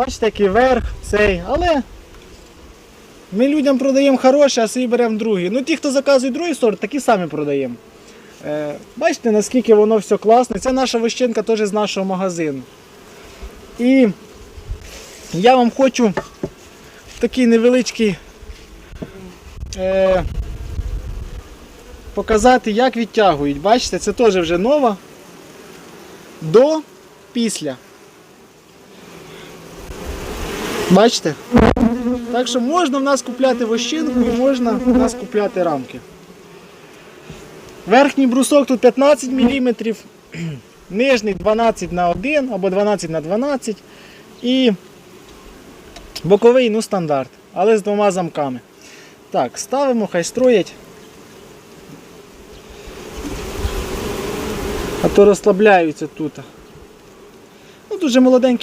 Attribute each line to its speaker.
Speaker 1: Бачите, який верх цей, але ми людям продаємо хороше, а собі беремо другий. Ну ті, хто заказує другий сорт, такі самі продаємо. Е, бачите, наскільки воно все класне. Це наша вощинка теж з нашого магазину. І я вам хочу такий невеличкий е, показати, як відтягують. Бачите, це теж вже нова. До після. Бачите? Так що можна в нас купляти вощинку і можна в нас купляти рамки. Верхній брусок тут 15 мм, нижній 12 на 1 або 12 на 12 і боковий ну стандарт, але з двома замками. Так, ставимо, хай строять. А то розслабляються тут. Ну, дуже молоденькі